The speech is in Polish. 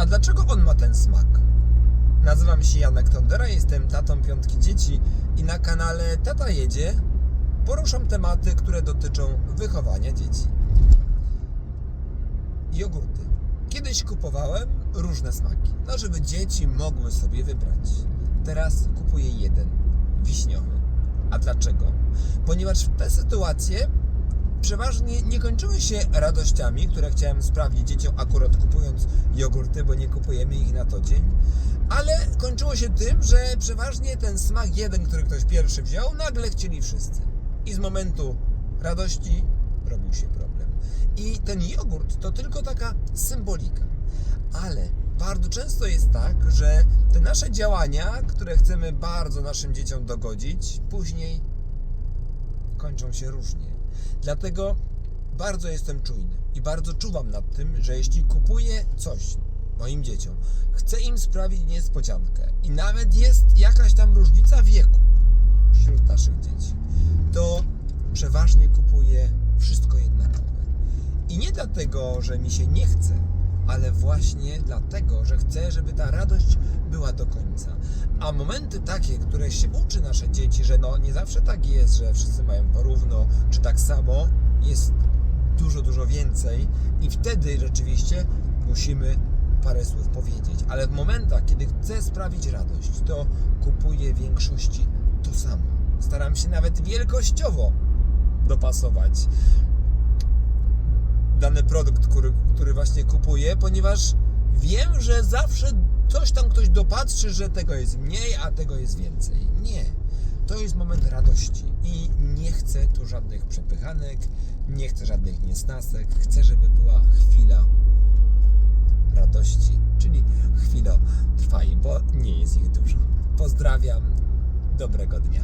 A dlaczego on ma ten smak? Nazywam się Janek Tondera, jestem tatą piątki dzieci i na kanale Tata Jedzie poruszam tematy, które dotyczą wychowania dzieci. Jogurty. Kiedyś kupowałem różne smaki, no żeby dzieci mogły sobie wybrać. Teraz kupuję jeden, wiśniowy. A dlaczego? Ponieważ te sytuacje przeważnie nie kończyły się radościami, które chciałem sprawdzić dzieciom akurat kupując jogurty, bo nie kupujemy ich na to dzień, ale kończyło się tym, że przeważnie ten smak jeden, który ktoś pierwszy wziął, nagle chcieli wszyscy. I z momentu radości robił się problem. I ten jogurt to tylko taka symbolika. Ale bardzo często jest tak, że te nasze działania, które chcemy bardzo naszym dzieciom dogodzić, później kończą się różnie. Dlatego bardzo jestem czujny i bardzo czuwam nad tym, że jeśli kupuję coś moim dzieciom, chcę im sprawić niespodziankę i nawet jest jakaś tam różnica wieku wśród naszych dzieci, to przeważnie kupuję wszystko jednakowe. I nie dlatego, że mi się nie chce, ale właśnie dlatego, że chcę, żeby ta radość była do końca. A momenty takie, które się uczy nasze dzieci, że no nie zawsze tak jest, że wszyscy mają porówno, czy tak samo, jest dużo, dużo więcej i wtedy rzeczywiście musimy parę słów powiedzieć. Ale w momentach, kiedy chcę sprawić radość, to kupuję większości to samo. Staram się nawet wielkościowo dopasować dany produkt, który, który właśnie kupuję, ponieważ wiem, że zawsze coś tam ktoś dopatrzy, że tego jest mniej, a tego jest więcej. Nie. To jest moment radości i nie chcę tu żadnych przepychanek, nie chcę żadnych niesnasek. Chcę, żeby była chwila radości, czyli chwila trwaj, bo nie jest ich dużo. Pozdrawiam, dobrego dnia.